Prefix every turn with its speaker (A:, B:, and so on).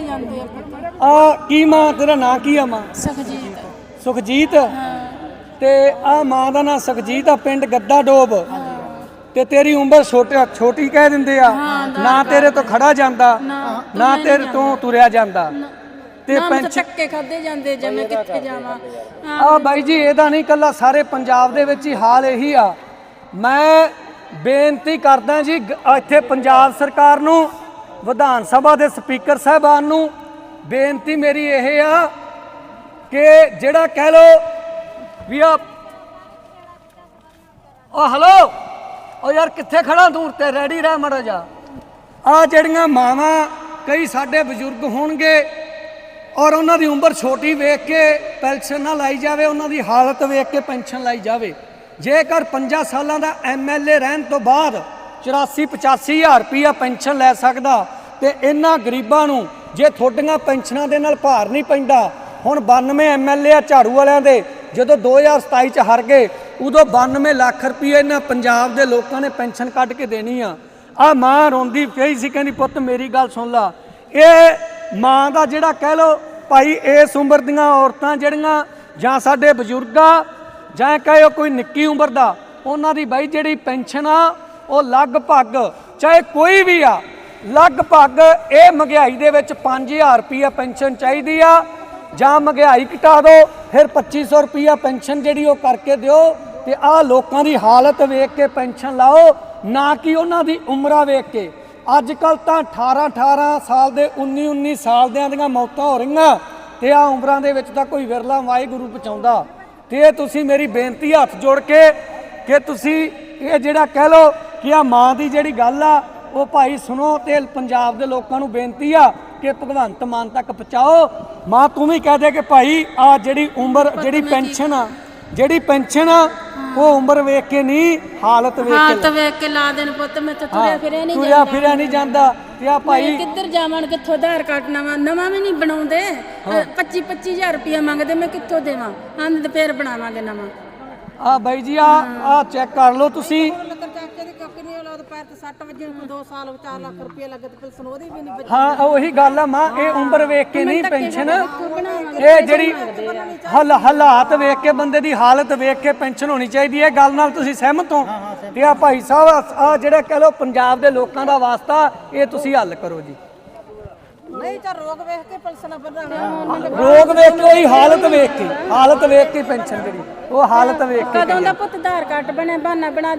A: ਜਾਂਦੇ ਆ ਪੁੱਤ
B: ਆ ਕੀ ਮਾਂ ਤੇਰਾ ਨਾਂ ਕੀ ਆ ਮਾਂ?
A: ਸੁਖਜੀਤ।
B: ਸੁਖਜੀਤ?
A: ਹਾਂ।
B: ਤੇ ਆ ਮਾਂ ਦਾ ਨਾਂ ਸੁਖਜੀਤ ਆ ਪਿੰਡ ਗੱਦਾ ਡੋਬ। ਤੇ ਤੇਰੀ ਉਮਰ ਛੋਟਾ ਛੋਟੀ ਕਹਿ ਦਿੰਦੇ ਆ। ਨਾ ਤੇਰੇ ਤੋਂ ਖੜਾ ਜਾਂਦਾ
A: ਨਾ
B: ਤੇਰੇ ਤੋਂ ਤੁਰਿਆ ਜਾਂਦਾ। ਤੇ ਪੈਨਸ਼ਨ
A: ਧੱਕੇ ਖਾਦੇ ਜਾਂਦੇ ਜੇ ਮੈਂ ਕਿੱਥੇ ਜਾਵਾਂ।
B: ਆ ਬਾਈ ਜੀ ਇਹਦਾ ਨਹੀਂ ਕੱਲਾ ਸਾਰੇ ਪੰਜਾਬ ਦੇ ਵਿੱਚ ਹੀ ਹਾਲ ਇਹੀ ਆ। ਮੈਂ ਬੇਨਤੀ ਕਰਦਾ ਜੀ ਗ- ਇੱਥੇ ਪੰਜਾਬ ਸਰਕਾਰ ਨੂੰ ਵਿਧਾਨ ਸਭਾ ਦੇ ਸਪੀਕਰ ਸਾਹਿਬਾਨ ਨੂੰ ਬੇਨਤੀ ਮੇਰੀ ਇਹ ਆ ਕਿ ਜਿਹੜਾ ਕਹਿ ਲੋ ਵੀ ਆ ਓ ਹਲੋ ਓ ਯਾਰ ਕਿੱਥੇ ਖੜਾ ਦੂਰ ਤੇ ਰੈਡੀ ਰਹਿ ਮੜਾ ਜਾ ਆ ਜਿਹੜੀਆਂ ਮਾਵਾਂ ਕਈ ਸਾਡੇ ਬਜ਼ੁਰਗ ਹੋਣਗੇ ਔਰ ਉਹਨਾਂ ਦੀ ਉਮਰ ਛੋਟੀ ਵੇਖ ਕੇ ਪੈਨਸ਼ਨ ਨਾ ਲਾਈ ਜਾਵੇ, ਉਹਨਾਂ ਦੀ ਹਾਲਤ ਵੇਖ ਕੇ ਪੈਨਸ਼ਨ ਲਾਈ ਜਾਵੇ। ਜੇਕਰ 5 ਸਾਲਾਂ ਦਾ ਐਮਐਲਏ ਰਹਿਣ ਤੋਂ ਬਾਅਦ 84 85 ਹਜ਼ਾਰ ਰੁਪਈਆ ਪੈਨਸ਼ਨ ਲੈ ਸਕਦਾ ਤੇ ਇਹਨਾਂ ਗਰੀਬਾਂ ਨੂੰ ਜੇ ਤੁਹਾਡੀਆਂ ਪੈਨਸ਼ਨਾਂ ਦੇ ਨਾਲ ਭਾਰ ਨਹੀਂ ਪੈਂਦਾ, ਹੁਣ 92 ਐਮਐਲਏ ਆ ਝਾੜੂ ਵਾਲਿਆਂ ਦੇ, ਜਦੋਂ 2027 ਚ ਹਾਰ ਗਏ, ਉਦੋਂ 92 ਲੱਖ ਰੁਪਏ ਇਹਨਾਂ ਪੰਜਾਬ ਦੇ ਲੋਕਾਂ ਨੇ ਪੈਨਸ਼ਨ ਕੱਢ ਕੇ ਦੇਣੀ ਆ। ਆ ਮਾਂ ਰੋਂਦੀ ਪਈ ਸੀ, ਕਹਿੰਦੀ, ਪੁੱਤ, ਮੇਰੀ ਗੱਲ ਸੁਣ ਲਾ। ਇਹ ਮਾਂ ਦਾ ਜਿਹੜਾ ਕਹਿ ਲੋ ਭਾਈ, ਇਸ ਉਮਰ ਦੀਆਂ ਔਰਤਾਂ ਜਿਹੜੀਆਂ, ਜਾਂ ਸਾਡੇ ਬਜ਼ੁਰਗਾਂ ਜਾਂ ਕਹੋ ਕੋਈ ਨਿੱਕੀ ਉਮਰ ਦਾ, ਉਹਨਾਂ ਦੀ ਬਾਈ ਜਿਹੜੀ ਪੈਨਸ਼ਨ ਆ, ਉਹ ਲਗਭਗ ਚਾਹੇ ਕੋਈ ਵੀ ਆ ਲਗਭਗ ਇਹ ਮਹਿੰਗਾਈ ਦੇ ਵਿੱਚ 5000 ਰੁਪਈਆ ਪੈਨਸ਼ਨ ਚਾਹੀਦੀ ਆ। ਜਾਂ ਮਹਿੰਗਾਈ ਘਟਾ ਦਿਓ ਫਿਰ 2500 ਰੁਪਈਆ ਪੈਨਸ਼ਨ ਜਿਹੜੀ ਉਹ ਕਰਕੇ ਦਿਓ ਤੇ ਆਹ ਲੋਕਾਂ ਦੀ ਹਾਲਤ ਵੇਖ ਕੇ ਪੈਨਸ਼ਨ ਲਾਓ, ਨਾ ਕਿ ਉਹਨਾਂ ਦੀ ਉਮਰਾਂ ਵੇਖ ਕੇ। ਅੱਜ ਕੱਲ ਤਾਂ 18 18 ਸਾਲ ਦੇ 19 19 ਸਾਲ ਦਿਆਂ ਦੀਆਂ ਮੌਤਾਂ ਹੋ ਰਹੀਆਂ। ਤੇ ਆ ਉਮਰਾਂ ਦੇ ਵਿੱਚ ਤਾਂ ਕੋਈ ਵਿਰਲਾ ਵਾਹਿਗੁਰੂ ਬਚਾਉਂਦਾ। ਤੇ ਇਹ ਤੁਸੀਂ ਮੇਰੀ ਬੇਨਤੀ ਹੱਥ ਜੋੜ ਕੇ ਕਿ ਤੁਸੀਂ ਇਹ ਜਿਹੜਾ ਕਹਿ ਲੋ ਕਿ ਆ ਮਾਂ ਦੀ ਜਿਹੜੀ ਗੱਲ ਆ ਉਹ ਭਾਈ ਸੁਣੋ ਤੇ ਪੰਜਾਬ ਦੇ ਲੋਕਾਂ ਨੂੰ ਬੇਨਤੀ ਆ ਕਿ ਭਗਵੰਤ ਮਾਨ ਤੱਕ ਪਹੁੰਚਾਓ। ਮਾਂ ਤੂੰ ਵੀ ਕਹਿ ਦੇ ਕਿ ਭਾਈ ਆ ਜਿਹੜੀ ਉਮਰ ਜਿਹੜੀ ਪੈਨਸ਼ਨ ਆ ਜਿਹੜੀ ਪੈਨਸ਼ਨ ਆ ਉਹ ਉਮਰ ਵੇਖ ਕੇ ਨਹੀਂ ਹਾਲਤ ਵੇਖ ਕੇ
A: ਤਾਂ ਵੇਖ ਕੇ ਲਾ ਦੇਣ ਪੁੱਤ ਮੈਂ ਤਾਂ ਤੁਰਿਆ ਫਿਰਿਆ ਨਹੀਂ
B: ਤੁਰਿਆ ਫਿਰਿਆ ਨਹੀਂ ਜਾਂਦਾ। ਤੇ ਆ ਭਾਈ
A: ਕਿੱਧਰ ਜਾਵਾਂ ਕਿੱਥੋਂ ਆਧਾਰ ਕਾਰਡ ਨਵਾਂ ਨਵਾਂ ਵੀ ਨਹੀਂ ਬਣਾਉਂਦੇ। 25 25000 ਰੁਪਇਆ ਮੰਗਦੇ ਮੈਂ ਕਿੱਥੋਂ ਦੇਵਾਂ? ਹਾਂ ਤੇ ਫੇਰ ਬਣਾਵਾਂਗੇ ਨਵਾਂ।
B: ਆ ਬਾਈ ਜੀ ਆ ਆ ਚੈੱਕ ਕਰ ਲਓ ਤੁਸੀਂ
C: ਲੱਕੜ ਚਾਚੇ ਦੀ ਕੱਕ ਨਹੀਂ ਉਹਦਾ ਪੈਰ ਤੇ 60 ਵਜੇ ਨੂੰ 2 ਸਾਲ 4 ਲੱਖ ਰੁਪਏ ਲੱਗੇ ਤੇ ਪੈਨਸ਼ਨ ਉਹਦੀ ਵੀ ਨਹੀਂ
B: ਹਾਂ ਉਹੀ ਗੱਲ ਆ ਮਾਂ ਇਹ ਉਮਰ ਵੇਖ ਕੇ ਨਹੀਂ ਪੈਨਸ਼ਨ। ਇਹ ਜਿਹੜੀ ਹਲ ਹਾਲਾਤ ਵੇਖ ਕੇ ਬੰਦੇ ਦੀ ਹਾਲਤ ਵੇਖ ਕੇ ਪੈਨਸ਼ਨ ਹੋਣੀ ਚਾਹੀਦੀ ਹੈ। ਗੱਲ ਨਾਲ ਤੁਸੀਂ ਸਹਿਮਤ ਹੋ? ਤੇ ਆ ਭਾਈ ਸਾਹਿਬ ਆ ਜਿਹੜਾ ਕਹ ਲਓ ਪੰਜਾਬ ਦੇ ਲੋਕਾਂ ਦਾ ਵਾਸਤਾ ਇਹ ਤੁਸੀਂ ਹੱਲ ਕਰੋ ਜੀ।
C: ਨਹੀਂ ਤਾਂ ਰੋਗ ਵੇਖ ਕੇ ਪੈਨਸ਼ਨ ਬਣਾਉਣਾ
B: ਰੋਗ ਵੇਖ ਕੇ ਉਹੀ ਹਾਲਤ ਵੇਖ ਕੇ ਹਾਲਤ ਵੇਖ ਕੇ ਪੈਨਸ਼ਨ ਜਿਹੜੀ ਉਹ ਹਾਲਤ ਵੇਖ ਕੇ
A: ਕਦੋਂ ਦਾ ਪੁੱਤ ਆਧਾਰ ਕਾਰਡ ਬਣਿਆ ਬਹਾਨਾ ਬਣਾ